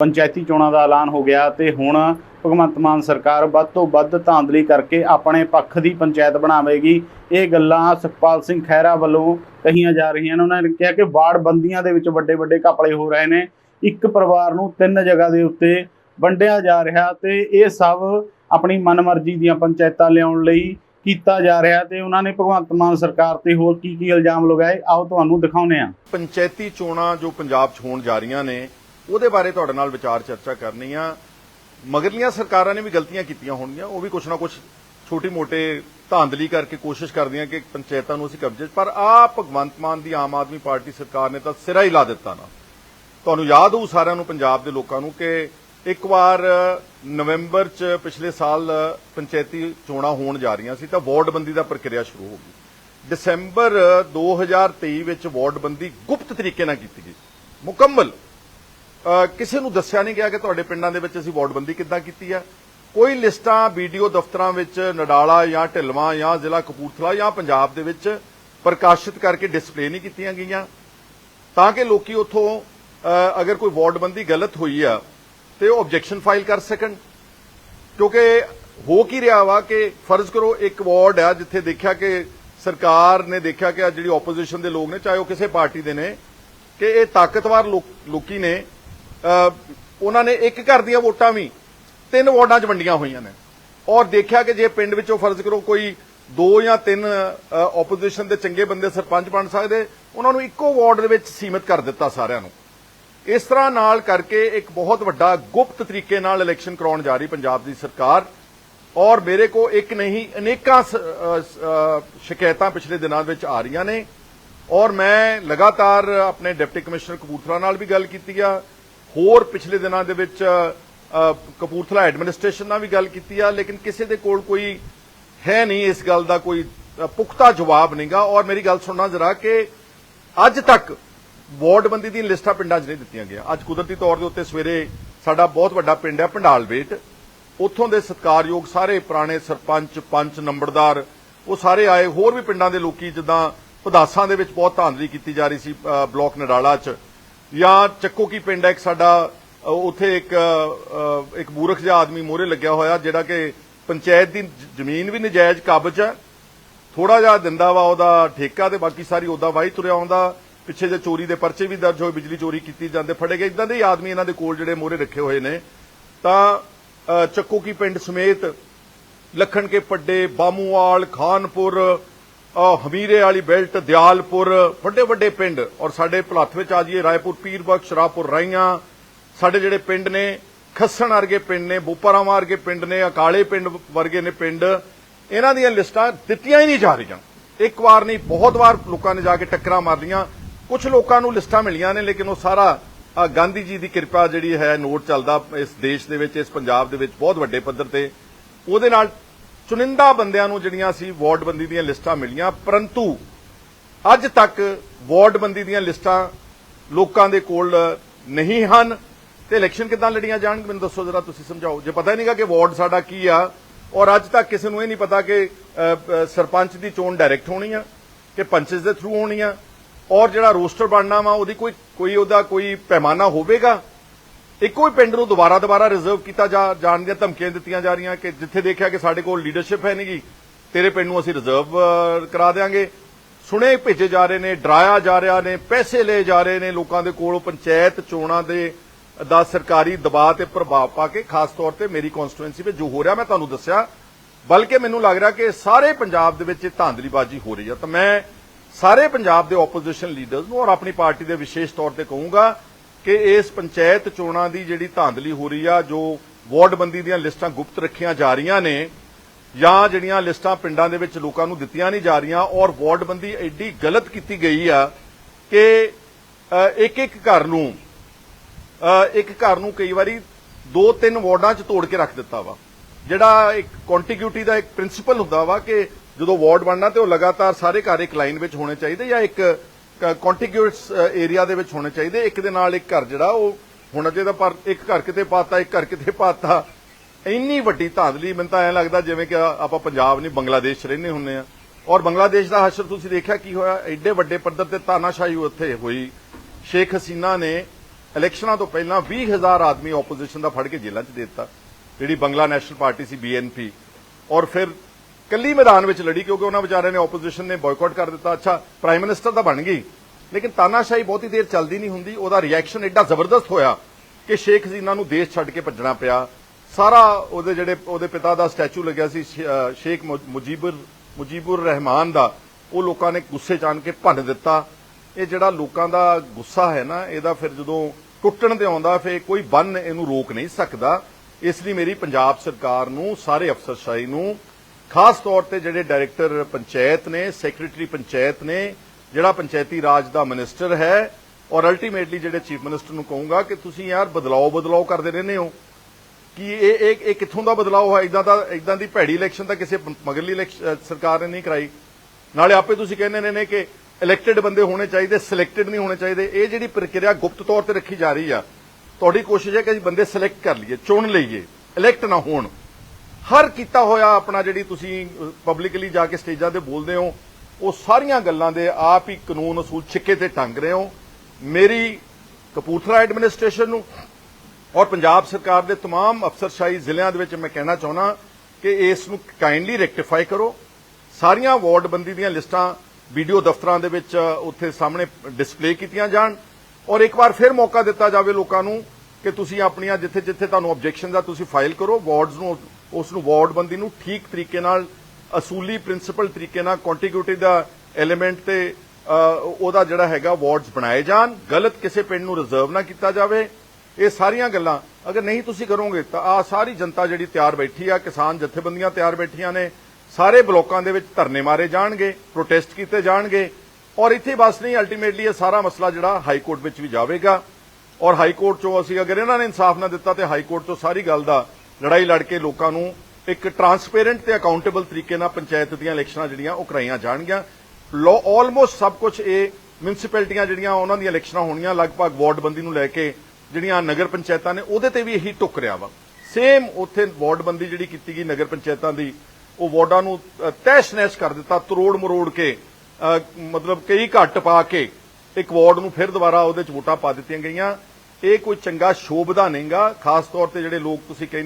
ਪੰਚਾਇਤੀ ਚੋਣਾਂ ਦਾ ਐਲਾਨ ਹੋ ਗਿਆ ਤੇ ਹੁਣ ਭਗਵੰਤ ਮਾਨ ਸਰਕਾਰ ਵੱਧ ਤੋਂ ਵੱਧ ਧਾਂਦਲੀ ਕਰਕੇ ਆਪਣੇ ਪੱਖ ਦੀ ਪੰਚਾਇਤ ਬਣਾਵੇਗੀ। ਇਹ ਗੱਲਾਂ ਸੁਖਪਾਲ ਸਿੰਘ ਖਹਿਰਾ ਵੱਲੋਂ ਕਹੀਆਂ ਜਾ ਰਹੀਆਂ ਨੇ। ਉਹਨਾਂ ਨੇ ਕਿਹਾ ਕਿ ਵਾਰਡ ਬੰਦੀਆਂ ਦੇ ਵਿੱਚ ਵੱਡੇ ਵੱਡੇ ਘਪਲੇ ਹੋ ਰਹੇ ਨੇ। ਇੱਕ ਪਰਿਵਾਰ ਨੂੰ ਤਿੰਨ ਜਗ੍ਹਾ ਦੇ ਉੱਤੇ ਵੰਡਿਆ ਜਾ ਰਿਹਾ ਤੇ ਇਹ ਸਭ ਆਪਣੀ ਮਨਮਰਜ਼ੀ ਦੀਆਂ ਪੰਚਾਇਤਾਂ ਲਿਆਉਣ ਲਈ ਕੀਤਾ ਜਾ ਰਿਹਾ ਤੇ ਉਹਨਾਂ ਨੇ ਭਗਵੰਤ ਮਾਨ ਸਰਕਾਰ ਤੇ ਹੋਰ ਕੀ ਕੀ ਇਲਜ਼ਾਮ ਲਗਾਏ? ਆਓ ਤੁਹਾਨੂੰ ਦਿਖਾਉਂਦੇ ਹਾਂ। ਪੰਚਾਇਤੀ ਚੋਣਾਂ ਜੋ ਪੰਜਾਬ 'ਚ ਹੋਣ ਜਾ ਰਹੀਆਂ ਨੇ ਉਹਦੇ ਬਾਰੇ ਤੁਹਾਡੇ ਨਾਲ ਵਿਚਾਰ ਚਰਚਾ ਕਰਨੀ ਆ। ਮਗਰਲੀਆਂ ਸਰਕਾਰਾਂ ਨੇ ਵੀ ਗਲਤੀਆਂ ਕੀਤੀਆਂ ਹੋਣਗੀਆਂ, ਉਹ ਵੀ ਕੁਛ ਨਾ ਕੁਛ ਛੋਟੀ ਮੋਟੇ ਧਾਂਦਲੀ ਕਰਕੇ ਕੋਸ਼ਿਸ਼ ਕਰਦੀਆਂ ਕਿ ਪੰਚਾਇਤਾਂ ਨੂੰ ਅਸੀਂ ਕਬਜ਼ੇ 'ਚ, ਪਰ ਆ ਭਗਵੰਤ ਮਾਨ ਦੀ ਆਮ ਆਦਮੀ ਪਾਰਟੀ ਸਰਕਾਰ ਨੇ ਤਾਂ ਸਿਰਾ ਹੀ ਲਾ ਦਿੱਤਾ ਨਾ। ਤੁਹਾਨੂੰ ਯਾਦ ਹੋਊ ਸਾਰਿਆਂ ਨੂੰ ਪੰਜਾਬ ਦੇ ਲੋਕਾਂ ਨੂੰ ਕਿ ਇੱਕ ਵਾਰ ਨਵੰਬਰ 'ਚ ਪਿਛਲੇ ਸਾਲ ਪੰਚਾਇਤੀ ਚੋਣਾਂ ਹੋਣ ਜਾ ਰਹੀਆਂ ਸੀ ਤਾਂ ਵਾਰਡਬੰਦੀ ਦਾ ਪ੍ਰਕਿਰਿਆ ਸ਼ੁਰੂ ਹੋ ਗਈ। ਦਸੰਬਰ 2023 ਵਿੱਚ ਵਾਰਡਬੰਦੀ ਗੁਪਤ ਤਰੀਕੇ ਨਾਲ ਕੀਤੀ ਗਈ। ਮੁਕੰਮਲ ਕਿਸੇ ਨੂੰ ਦੱਸਿਆ ਨਹੀਂ ਗਿਆ ਕਿ ਤੁਹਾਡੇ ਪਿੰਡਾਂ ਦੇ ਵਿੱਚ ਅਸੀਂ ਵਾਰਡਬੰਦੀ ਕਿੱਦਾਂ ਕੀਤੀ ਆ। ਕੋਈ ਲਿਸਟਾਂ, ਵੀਡੀਓ ਦਫ਼ਤਰਾਂ ਵਿੱਚ ਨਡਾਲਾ ਜਾਂ ਢਿਲਵਾਂ ਜਾਂ ਜ਼ਿਲ੍ਹਾ ਕਪੂਰਥਲਾ ਜਾਂ ਪੰਜਾਬ ਦੇ ਵਿੱਚ ਪ੍ਰਕਾਸ਼ਿਤ ਕਰਕੇ ਡਿਸਪਲੇ ਨਹੀਂ ਕੀਤੀਆਂ ਗਈਆਂ। ਤਾਂ ਕਿ ਲੋਕੀ ਉਥੋਂ ਅਗਰ ਕੋਈ ਵਾਰਡਬੰਦੀ ਗਲਤ ਹੋਈ ਆ, ਤੇ ਉਹ ਆਬਜੈਕਸ਼ਨ ਫਾਈਲ ਕਰ ਸਕਣ। ਕਿਉਂਕਿ ਹੋ ਕੀ ਰਿਹਾ ਵਾ ਕਿ ਫਰਜ਼ ਕਰੋ ਇੱਕ ਵਾਰਡ ਆ ਜਿੱਥੇ ਦੇਖਿਆ ਕਿ ਸਰਕਾਰ ਨੇ ਦੇਖਿਆ ਕਿ ਆ ਜਿਹੜੀ ਆਪੋਜੀਸ਼ਨ ਦੇ ਲੋਕ ਨੇ, ਚਾਹੇ ਉਹ ਕਿਸੇ ਪਾਰਟੀ ਦੇ ਨੇ, ਕਿ ਇਹ ਤਾਕਤਵਰ ਲੋਕ- ਲੋਕੀ ਨੇ ਉਹਨਾਂ ਨੇ ਇੱਕ ਘਰ ਦੀਆਂ ਵੋਟਾਂ ਵੀ ਤਿੰਨ ਵਾਰਡਾਂ 'ਚ ਵੰਡੀਆਂ ਹੋਈਆਂ ਨੇ। ਔਰ ਦੇਖਿਆ ਕਿ ਜੇ ਪਿੰਡ ਵਿੱਚੋਂ ਫਰਜ਼ ਕਰੋ ਕੋਈ ਦੋ ਜਾਂ ਤਿੰਨ ਆਪੋਜੀਸ਼ਨ ਦੇ ਚੰਗੇ ਬੰਦੇ ਸਰਪੰਚ ਬਣ ਸਕਦੇ, ਉਹਨਾਂ ਨੂੰ ਇੱਕੋ ਵਾਰਡ ਦੇ ਵਿੱਚ ਸੀਮਿਤ ਕਰ ਦਿੱਤਾ ਸਾਰਿਆਂ ਨੂੰ। ਇਸ ਤਰ੍ਹਾਂ ਨਾਲ ਕਰਕੇ ਇੱਕ ਬਹੁਤ ਵੱਡਾ ਗੁਪਤ ਤਰੀਕੇ ਨਾਲ ਇਲੈਕਸ਼ਨ ਕਰਾਉਣ ਜਾ ਰਹੀ ਪੰਜਾਬ ਦੀ ਸਰਕਾਰ। ਔਰ ਮੇਰੇ ਕੋ ਇੱਕ ਨਹੀਂ, ਅਨੇਕਾਂ ਸ਼ਿਕਾਇਤਾਂ ਪਿਛਲੇ ਦਿਨਾਂ ਵਿੱਚ ਆ ਰਹੀਆਂ ਨੇ। ਔਰ ਮੈਂ ਲਗਾਤਾਰ ਆਪਣੇ ਡਿਪਟੀ ਕਮਿਸ਼ਨਰ ਕਪੂਰਥਲਾ ਨਾਲ ਵੀ ਗੱਲ ਕੀਤੀ ਆ। ਹੋਰ ਪਿਛਲੇ ਦਿਨਾਂ ਦੇ ਵਿੱਚ ਕਪੂਰਥਲਾ ਐਡਮਿਨਿਸਟ੍ਰੇਸ਼ਨ ਨਾਲ ਵੀ ਗੱਲ ਕੀਤੀ ਆ, ਲੇਕਿਨ ਕਿਸੇ ਦੇ ਕੋਲ ਕੋਈ ਹੈ ਨਹੀਂ, ਇਸ ਗੱਲ ਦਾ ਕੋਈ ਪੁਖਤਾ ਜਵਾਬ ਨਹੀਂਗਾ। ਔਰ ਮੇਰੀ ਗੱਲ ਸੁਣਨਾ ਜਰਾ ਕਿ ਅੱਜ ਤੱਕ ਵਾਰਡਬੰਦੀ ਦੀਆਂ ਲਿਸਟਾਂ ਪਿੰਡਾਂ 'ਚ ਨਹੀਂ ਦਿੱਤੀਆਂ ਗਈਆਂ। ਅੱਜ ਕੁਦਰਤੀ ਤੌਰ ਦੇ ਉੱਤੇ ਸਵੇਰੇ ਸਾਡਾ ਬਹੁਤ ਵੱਡਾ ਪਿੰਡ ਹੈ ਭੰਡਾਲ ਵੇਟ ਉੱਥੋਂ ਦੇ ਸਤਕਾਰਯੋਗ ਸਾਰੇ ਪੁਰਾਣੇ ਸਰਪੰਚ, ਪੰਚ, ਨੰਬਰਦਾਰ, ਉਹ ਸਾਰੇ ਆਏ। ਹੋਰ ਵੀ ਪਿੰਡਾਂ ਦੇ ਲੋਕੀ ਜਿੱਦਾਂ ਪਦਾਸਾਂ ਦੇ ਵਿੱਚ ਬਹੁਤ ਧਾਂਦਲੀ ਕੀਤੀ ਜਾ ਰਹੀ ਸੀ ਬਲਾਕ ਨਡਾਲਾ 'ਚ। ਜਾਂ ਚੱਕੋ ਕੀ ਪਿੰਡ ਹੈ ਇੱਕ ਸਾਡਾ ਉੱਥੇ ਇੱਕ ਇੱਕ ਮੂਰਖ ਜਿਹਾ ਆਦਮੀ ਮੋਹਰੇ ਲੱਗਿਆ ਹੋਇਆ ਜਿਹੜਾ ਕਿ ਪੰਚਾਇਤ ਦੀ ਜ਼ਮੀਨ ਵੀ ਨਜਾਇਜ਼ ਕਬਜ਼ ਹੈ। ਥੋੜਾ ਜਿਹਾ ਦਿੰਦਾ ਵਾ ਉਹਦਾ ਠੇਕਾ ਤੇ ਬਾਕੀ ਸਾਰੀ ਉਹਦਾ ਵਾਹੀ ਤੁਰਿਆ ਆਉਂਦਾ। ਪਿੱਛੇ ਜੇ ਚੋਰੀ ਦੇ ਪਰਚੇ ਵੀ ਦਰਜ ਹੋਏ ਬਿਜਲੀ ਚੋਰੀ ਕੀਤੀ ਜਾਂਦੇ ਫੜੇ ਗਏ। ਇਦਾਂ ਦੇ ਆਦਮੀ ਇਹਨਾਂ ਦੇ ਕੋਲ ਜਿਹੜੇ ਮੋਹਰੇ ਰੱਖੇ ਹੋਏ ਨੇ। ਤਾਂ ਅ, ਚੱਕੋ ਕੀ ਪਿੰਡ ਸਮੇਤ ਲਖਣ ਕੇ ਪੱਡੇ ਬਾਮੂਵਾਲ ਖਾਨਪੁਰ ਹਮੀਰੇ ਵਾਲੀ ਬੈਲਟ ਦਿਆਲਪੁਰ, ਵੱਡੇ ਵੱਡੇ ਪਿੰਡ, ਔਰ ਸਾਡੇ ਭਲੱਥ ਵਿੱਚ ਆ ਜਾਈਏ, ਰਾਏਪੁਰ ਪੀਰਬਖ ਸ਼ਰਾਪੁਰ ਰਾਈਆਂ। ਸਾਡੇ ਜਿਹੜੇ ਪਿੰਡ ਨੇ, ਖੱਸਣ ਵਰਗੇ ਪਿੰਡ ਨੇ ਬੋਪਾਰਾਵਾਂ ਵਰਗੇ ਪਿੰਡ ਨੇ ਅਕਾਲੇ ਪਿੰਡ ਵਰਗੇ ਨੇ ਪਿੰਡ, ਇਹਨਾਂ ਦੀਆਂ ਲਿਸਟਾਂ ਦਿੱਤੀਆਂ ਹੀ ਨਹੀਂ ਜਾ ਰਹੀਆਂ। ਇੱਕ ਵਾਰ ਨਹੀਂ, ਬਹੁਤ ਵਾਰ ਲੋਕਾਂ ਨੇ ਜਾ ਕੇ ਟੱਕਰਾਂ ਮਾਰ ਲਈਆਂ ਕੁਝ ਲੋਕਾਂ ਨੂੰ ਲਿਸਟਾਂ ਮਿਲੀਆਂ ਨੇ, ਲੇਕਿਨ ਉਹ ਸਾਰਾ ਗਾਂਧੀ ਜੀ ਦੀ ਕਿਰਪਾ ਜਿਹੜੀ ਹੈ, ਨੋਟ ਚੱਲਦਾ ਇਸ ਦੇਸ਼ ਦੇ ਵਿੱਚ, ਇਸ ਪੰਜਾਬ ਦੇ ਵਿੱਚ ਬਹੁਤ ਵੱਡੇ ਪੱਧਰ ਤੇ। ਉਹਦੇ ਨਾਲ ਚੁਣਿੰਦਾ ਬੰਦਿਆਂ ਨੂੰ ਜਿਹੜੀਆਂ ਸੀ ਵਾਰਡਬੰਦੀ ਦੀਆਂ ਲਿਸਟਾਂ ਮਿਲੀਆਂ, ਪਰੰਤੂ ਅੱਜ ਤੱਕ ਵਾਰਡਬੰਦੀ ਦੀਆਂ ਲਿਸਟਾਂ ਲੋਕਾਂ ਦੇ ਕੋਲ ਨਹੀਂ ਹਨ। ਤੇ ਇਲੈਕਸ਼ਨ ਕਿਦਾਂ ਲੜੀਆਂ ਜਾਣਗੇ ਮੈਨੂੰ ਦੱਸੋ ਜਰਾ, ਤੁਸੀਂ ਸਮਝਾਓ। ਜੇ ਪਤਾ ਹੀ ਨਹੀਂਗਾ ਕਿ ਵਾਰਡ ਸਾਡਾ ਕੀ ਆ, ਔਰ ਅੱਜ ਤੱਕ ਕਿਸੇ ਨੂੰ ਇਹ ਨਹੀਂ ਪਤਾ ਕਿ ਸਰਪੰਚ ਦੀ ਚੋਣ ਡਾਇਰੈਕਟ ਹੋਣੀ ਆ ਕਿ ਪੰਚਸ ਦੇ ਥਰੂ ਹੋਣੀ ਆ, ਔਰ ਜਿਹੜਾ ਰੋਸਟਰ ਬਣਨਾ ਵਾ, ਉਹਦੀ ਕੋਈ ਕੋਈ ਉਹਦਾ ਕੋਈ ਪੈਮਾਨਾ ਹੋਵੇਗਾ? ਇੱਕੋ ਹੀ ਪਿੰਡ ਨੂੰ ਦੁਬਾਰਾ ਦੁਬਾਰਾ ਰਿਜ਼ਰਵ ਕੀਤਾ ਜਾਣ ਦੀਆਂ ਧਮਕੀਆਂ ਦਿੱਤੀਆਂ ਜਾ ਰਹੀਆਂ ਕਿ ਜਿੱਥੇ ਦੇਖਿਆ ਕਿ ਸਾਡੇ ਕੋਲ ਲੀਡਰਸ਼ਿਪ ਹੈ ਨਹੀਂਗੀ ਤੇਰੇ ਪਿੰਡ ਨੂੰ ਅਸੀਂ ਰਿਜ਼ਰਵ ਕਰਾ ਦੇਾਂਗੇ ਸੁਣੇ ਭੇਜੇ ਜਾ ਰਹੇ ਨੇ, ਡਰਾਇਆ ਜਾ ਰਿਹਾ ਨੇ, ਪੈਸੇ ਲਏ ਜਾ ਰਹੇ ਨੇ ਲੋਕਾਂ ਦੇ ਕੋਲ, ਪੰਚਾਇਤ ਚੋਣਾਂ ਦੇ ਦਾ ਸਰਕਾਰੀ ਦਬਾਅ ਤੇ ਪ੍ਰਭਾਵ ਪਾ ਕੇ, ਖਾਸ ਤੌਰ ਤੇ ਮੇਰੀ ਕਨਸਟੀਟੂਐਂਸੀ ਵਿੱਚ ਜੋ ਹੋ ਰਿਹਾ, ਮੈਂ ਤੁਹਾਨੂੰ ਦੱਸਿਆ। ਬਲਕਿ ਮੈਨੂੰ ਲੱਗ ਰਿਹਾ ਕਿ ਸਾਰੇ ਪੰਜਾਬ ਦੇ ਵਿੱਚ ਇਹ ਧਾਂਦਲੀਬਾਜ਼ੀ ਹੋ ਰਹੀ ਹੈ ਤਾਂ ਮੈਂ ਸਾਰੇ ਪੰਜਾਬ ਦੇ ਆਪੋਜੀਸ਼ਨ ਲੀਡਰਸ ਨੂੰ ਔਰ ਆਪਣੀ ਪਾਰਟੀ ਦੇ ਵਿਸ਼ੇਸ਼ ਤੌਰ ਤੇ ਕਹੂੰਗਾ ਕਿ ਇਸ ਪੰਚਾਇਤ ਚੋਣਾਂ ਦੀ ਜਿਹੜੀ ਧਾਂਦਲੀ ਹੋ ਰਹੀ ਆ, ਜੋ ਵਾਰਡਬੰਦੀ ਦੀਆਂ ਲਿਸਟਾਂ ਗੁਪਤ ਰੱਖੀਆਂ ਜਾ ਰਹੀਆਂ ਨੇ ਜਾਂ ਜਿਹੜੀਆਂ ਲਿਸਟਾਂ ਪਿੰਡਾਂ ਦੇ ਵਿੱਚ ਲੋਕਾਂ ਨੂੰ ਦਿੱਤੀਆਂ ਨਹੀਂ ਜਾ ਰਹੀਆਂ, ਔਰ ਵਾਰਡਬੰਦੀ ਐਡੀ ਗਲਤ ਕੀਤੀ ਗਈ ਆ ਕਿ ਇੱਕ ਇੱਕ ਘਰ ਨੂੰ ਇੱਕ ਘਰ ਨੂੰ ਕਈ ਵਾਰੀ ਦੋ ਤਿੰਨ ਵਾਰਡਾਂ 'ਚ ਤੋੜ ਕੇ ਰੱਖ ਦਿੱਤਾ ਵਾ। ਜਿਹੜਾ ਇੱਕ ਕੰਟੀਗਿਊਟੀ ਦਾ ਇੱਕ ਪ੍ਰਿੰਸੀਪਲ ਹੁੰਦਾ ਵਾ ਕਿ ਜਦੋਂ ਵਾਰਡ ਬਣਨਾ ਤੇ ਉਹ ਲਗਾਤਾਰ ਸਾਰੇ ਘਰ ਇੱਕ ਲਾਈਨ ਵਿੱਚ ਹੋਣੇ ਚਾਹੀਦੇ ਜਾਂ ਇੱਕ ਕੰਟੀਗਿਊਸ ਏਰੀਆ ਦੇ ਵਿੱਚ ਹੋਣੇ ਚਾਹੀਦੇ। ਇੱਕ ਦੇ ਨਾਲ ਇੱਕ ਘਰ ਜਿਹੜਾ, ਉਹ ਹੋਣਾ ਚਾਹੀਦਾ ਪਰ ਇੱਕ ਘਰ ਕਿਤੇ ਪਾਤਾ, ਇੱਕ ਘਰ ਕਿਤੇ ਪਾਤਾ। ਇੰਨੀ ਵੱਡੀ ਧਾਂਦਲੀ, ਮੈਨੂੰ ਤਾਂ ਐਂ ਲੱਗਦਾ ਜਿਵੇਂ ਕਿ ਆਪਾਂ ਪੰਜਾਬ ਨਹੀਂ, ਬੰਗਲਾਦੇਸ਼ ਰਹਿੰਦੇ ਹੁੰਨੇ ਆ। ਔਰ ਬੰਗਲਾਦੇਸ਼ ਦਾ ਹਸ਼ਰ ਤੁਸੀਂ ਦੇਖਿਆ ਕੀ ਹੋਇਆ? ਐਡੇ ਵੱਡੇ ਪੱਧਰ ਤੇ ਤਾਨਾਸ਼ਾਹੀ ਉੱਥੇ ਹੋਈ। ਸ਼ੇਖ ਹਸੀਨਾ ਨੇ ਇਲੈਕਸ਼ਨਾਂ ਤੋਂ ਪਹਿਲਾਂ 20000 ਆਦਮੀ ਆਪੋਜੀਸ਼ਨ ਦਾ ਫੜ ਕੇ ਜੇਲ੍ਹਾਂ 'ਚ ਦੇ ਦਿੱਤਾ। ਜਿਹੜੀ ਬੰਗਲਾ ਨੈਸ਼ਨਲ ਪਾਰਟੀ ਸੀ ਬੀਐਨਪੀ ਔਰ ਫਿਰ ਕੱਲੀ ਮੈਦਾਨ ਵਿੱਚ ਲੜੀ ਕਿਉਂਕਿ ਉਹਨਾਂ ਵਿਚਾਰਿਆਂ ਨੇ ਆਪੋਜੀਸ਼ਨ ਨੇ ਬਾਇਕਾਟ ਕਰ ਦਿੱਤਾ। ਅੱਛਾ ਪ੍ਰਾਈਮ ਮਿਨਿਸਟਰ ਤਾਂ ਬਣ ਗਈ। ਲੇਕਿਨ ਤਾਨਾਸ਼ਾਹੀ ਬਹੁਤੀ ਦੇਰ ਚੱਲਦੀ ਨਹੀਂ ਹੁੰਦੀ। ਉਹਦਾ ਰਿਐਕਸ਼ਨ ਐਡਾ ਜ਼ਬਰਦਸਤ ਹੋਇਆ ਕਿ ਸ਼ੇਖ ਹਸੀਨਾ ਨੂੰ ਦੇਸ਼ ਛੱਡ ਕੇ ਭੱਜਣਾ ਪਿਆ। ਸਾਰਾ ਉਹਦੇ ਜਿਹੜੇ ਉਹਦੇ ਪਿਤਾ ਦਾ ਸਟੈਚੂ ਲੱਗਿਆ ਸੀ ਸ਼ੇਖ ਮੁਜੀਬੁਰ ਮੁਜੀਬੁਰ ਰਹਿਮਾਨ ਦਾ। ਉਹ ਲੋਕਾਂ ਨੇ ਗੁੱਸੇ ਚ ਕੇ ਭੰਨ ਦਿੱਤਾ। ਇਹ ਜਿਹੜਾ ਲੋਕਾਂ ਦਾ ਗੁੱਸਾ ਹੈ ਨਾ, ਇਹਦਾ ਫਿਰ ਜਦੋਂ ਟੁੱਟਣ ਤੇ ਆਉਂਦਾ, ਫਿਰ ਕੋਈ ਬੰਨ ਇਹਨੂੰ ਰੋਕ ਨਹੀਂ ਸਕਦਾ। ਇਸ ਲਈ ਮੇਰੀ ਪੰਜਾਬ ਸਰਕਾਰ ਨੂੰ, ਸਾਰੇ ਅਫਸਰਸ਼ਾਹੀ ਨੂੰ ਖਾਸ ਤੌਰ ਤੇ ਜਿਹੜੇ ਡਾਇਰੈਕਟਰ ਪੰਚਾਇਤ ਨੇ, ਸੈਕਟਰੀ ਪੰਚਾਇਤ ਨੇ, ਜਿਹੜਾ ਪੰਚਾਇਤੀ ਰਾਜ ਦਾ ਮਿਨਿਸਟਰ ਹੈ, ਔਰ ਅਲਟੀਮੇਟਲੀ ਜਿਹੜੇ ਚੀਫ ਮਿਨਿਸਟਰ ਨੂੰ ਕਹੂੰਗਾ ਕਿ ਤੁਸੀਂ ਯਾਰ ਬਦਲਾਓ ਬਦਲਾਓ ਕਰਦੇ ਰਹਿੰਦੇ ਹੋ। ਕਿ ਇਹ ਇਹ ਕਿੱਥੋਂ ਦਾ ਬਦਲਾਓ ਹੈ ਇਦਾਂ ਦਾ ਇਦਾਂ ਦੀ ਭੈੜੀ ਇਲੈਕਸ਼ਨ ਤਾਂ ਕਿਸੇ ਮਗਰਲੀ ਸਰਕਾਰ ਨੇ ਨਹੀਂ ਕਰਾਈ। ਨਾਲੇ ਆਪੇ ਤੁਸੀਂ ਕਹਿੰਦੇ ਨੇ ਨੇ ਕਿ ਇਲੈਕਟਿਡ ਬੰਦੇ ਹੋਣੇ ਚਾਹੀਦੇ ਸਿਲੈਕਟਡ ਨਹੀਂ ਹੋਣੇ ਚਾਹੀਦੇ। ਇਹ ਜਿਹੜੀ ਪ੍ਰਕਿਰਿਆ ਗੁਪਤ ਤੌਰ ਤੇ ਰੱਖੀ ਜਾ ਰਹੀ ਆ, ਤੁਹਾਡੀ ਕੋਸ਼ਿਸ਼ ਹੈ ਕਿ ਅਸੀਂ ਬੰਦੇ ਸਿਲੈਕਟ ਕਰ ਲਈਏ, ਚੁਣ ਲਈਏ। ਇਲੈਕਟ ਨਾ ਹੋਣ। ਹਰ ਕੀਤਾ ਹੋਇਆ ਆਪਣਾ ਜਿਹੜੀ ਤੁਸੀਂ ਪਬਲਿਕਲੀ ਜਾ ਕੇ ਸਟੇਜਾਂ ਤੇ ਬੋਲਦੇ ਹੋ ਉਹ ਸਾਰੀਆਂ ਗੱਲਾਂ ਦੇ ਆਪ ਹੀ ਕਾਨੂੰਨ ਅਸੂਲ ਛਿੱਕੇ ਤੇ ਟੰਗ ਰਹੇ ਹੋ ਮੇਰੀ ਕਪੂਰਥਲਾ ਐਡਮਿਨਿਸਟ੍ਰੇਸ਼ਨ ਨੂੰ ਔਰ ਪੰਜਾਬ ਸਰਕਾਰ ਦੇ तमाम ਅਫਸਰਸ਼ਾਹੀ ਜ਼ਿਲ੍ਹਿਆਂ ਦੇ ਵਿੱਚ ਮੈਂ ਕਹਿਣਾ ਚਾਹੁੰਦਾ ਕਿ ਇਸ ਨੂੰ ਕਾਈਂਡਲੀ ਰੈਕਟੀਫਾਈ ਕਰੋ ਸਾਰੀਆਂ ਵਾਰਡ ਬੰਦੀ ਦੀਆਂ ਲਿਸਟਾਂ ਵੀਡੀਓ ਦਫ਼ਤਰਾਂ ਦੇ ਵਿੱਚ ਉੱਥੇ ਸਾਹਮਣੇ ਡਿਸਪਲੇ ਕੀਤੀਆਂ ਜਾਣ ਔਰ ਇੱਕ ਵਾਰ ਫਿਰ ਮੌਕਾ ਦਿੱਤਾ ਜਾਵੇ ਲੋਕਾਂ ਨੂੰ ਕਿ ਤੁਸੀਂ ਆਪਣੀਆਂ ਜਿੱਥੇ ਜਿੱਥੇ ਤੁਹਾਨੂੰ ਆਬਜੈਕਸ਼ਨ ਦਾ ਤੁਸੀਂ ਫਾਈਲ ਕਰੋ ਵਾਰਡਸ ਨੂੰ, ਉਸ ਨੂੰ ਵਾਰਡ ਬੰਦੀ ਨੂੰ ਠੀਕ ਤਰੀਕੇ ਨਾਲ, ਅਸੂਲੀ ਪ੍ਰਿੰਸੀਪਲ ਤਰੀਕੇ ਨਾਲ ਕੰਟੀਗਿਊਟੀ ਦਾ ਐਲੀਮੈਂਟ ਤੇ ਉਹਦਾ ਜਿਹੜਾ ਹੈਗਾ ਵਾਰਡਸ ਬਣਾਏ ਜਾਣ, ਗਲਤ ਕਿਸੇ ਪਿੰਡ ਨੂੰ ਰਿਜ਼ਰਵ ਨਾ ਕੀਤਾ ਜਾਵੇ। ਇਹ ਸਾਰੀਆਂ ਗੱਲਾਂ, ਅਗਰ ਨਹੀਂ ਤੁਸੀਂ ਕਰੋਗੇ ਤਾਂ ਆ ਸਾਰੀ ਜਨਤਾ ਜਿਹੜੀ ਤਿਆਰ ਬੈਠੀ ਆ, ਕਿਸਾਨ ਜਥੇਬੰਦੀਆਂ ਤਿਆਰ ਬੈਠੀਆਂ ਨੇ, ਸਾਰੇ ਬਲੋਕਾਂ ਦੇ ਵਿੱਚ ਧਰਨੇ ਮਾਰੇ ਜਾਣਗੇ ਪ੍ਰੋਟੈਸਟ ਕੀਤੇ ਜਾਣਗੇ, ਔਰ ਇੱਥੇ ਬਸ ਨਹੀਂ ਅਲਟੀਮੇਟਲੀ ਇਹ ਸਾਰਾ ਮਸਲਾ ਜਿਹੜਾ ਹਾਈ ਕੋਰਟ ਵਿੱਚ ਵੀ ਜਾਵੇਗਾ। ਔਰ ਹਾਈ ਕੋਰਟ ਚੋਂ ਅਸੀਂ ਅਗਰ ਇਹਨਾਂ ਨੇ ਇਨਸਾਫ ਨਾ ਦਿੱਤਾ ਤੇ ਹਾਈ ਕੋਰਟ ਤੋਂ ਸਾਰੀ ਗੱਲ ਦਾ ਲੜਾਈ ਲੜ ਕੇ ਲੋਕਾਂ ਨੂੰ ਇੱਕ ਟਰਾਂਸਪੇਰੈਂਟ ਤੇ ਅਕਾਊਂਟੇਬਲ ਤਰੀਕੇ ਨਾਲ ਪੰਚਾਇਤ ਦੀਆਂ ਇਲੈਕਸ਼ਨਾਂ ਜਿਹੜੀਆਂ ਉਹ ਕਰਾਈਆਂ ਜਾਣਗੀਆਂ। ਲੋ ਆਲਮੋਸਟ ਸਭ ਕੁਝ ਇਹ ਮਿਊਨਿਸਪੈਲਿਟੀਆਂ ਜਿਹੜੀਆਂ ਉਹਨਾਂ ਦੀਆਂ ਇਲੈਕਸ਼ਨਾਂ ਹੋਣੀਆਂ ਲਗਭਗ ਵਾਰਡ ਬੰਦੀ ਨੂੰ ਲੈ ਕੇ ਜਿਹੜੀਆਂ ਨਗਰ ਪੰਚਾਇਤਾਂ ਨੇ ਉਹਦੇ ਤੇ ਵੀ ਇਹੀ ਟੁੱਕ ਰਿਹਾ ਵਾ। ਸੇਮ ਉੱਥੇ ਵਾਰਡ ਬੰਦੀ ਜਿਹੜੀ ਕੀਤੀ ਗਈ ਨਗਰ ਪੰਚਾਇਤਾਂ ਦੀ ਉਹ ਵਾਰਡਾਂ ਨੂੰ ਅ, ਤਹਿਸ਼ ਨਹਿਸ਼ ਕਰ ਦਿੱਤਾ ਤਰੋੜ ਮਰੋੜ ਕੇ ਮਤਲਬ ਕਈ ਘੱਟ ਪਾ ਕੇ ਇੱਕ ਵਾਰਡ ਨੂੰ ਫਿਰ ਦੁਬਾਰਾ ਉਹਦੇ ਚ ਵੋਟਾਂ ਪਾ ਦਿੱਤੀਆਂ ਗਈਆਂ। ਇਹ ਕੋਈ ਚੰਗਾ ਸ਼ੋਭਦਾ ਨਹੀਂਗਾ, ਖਾਸ ਤੌਰ ਤੇ ਜਿਹੜੇ ਲੋਕ ਤੁਸੀਂ ਕਹਿੰਦੇ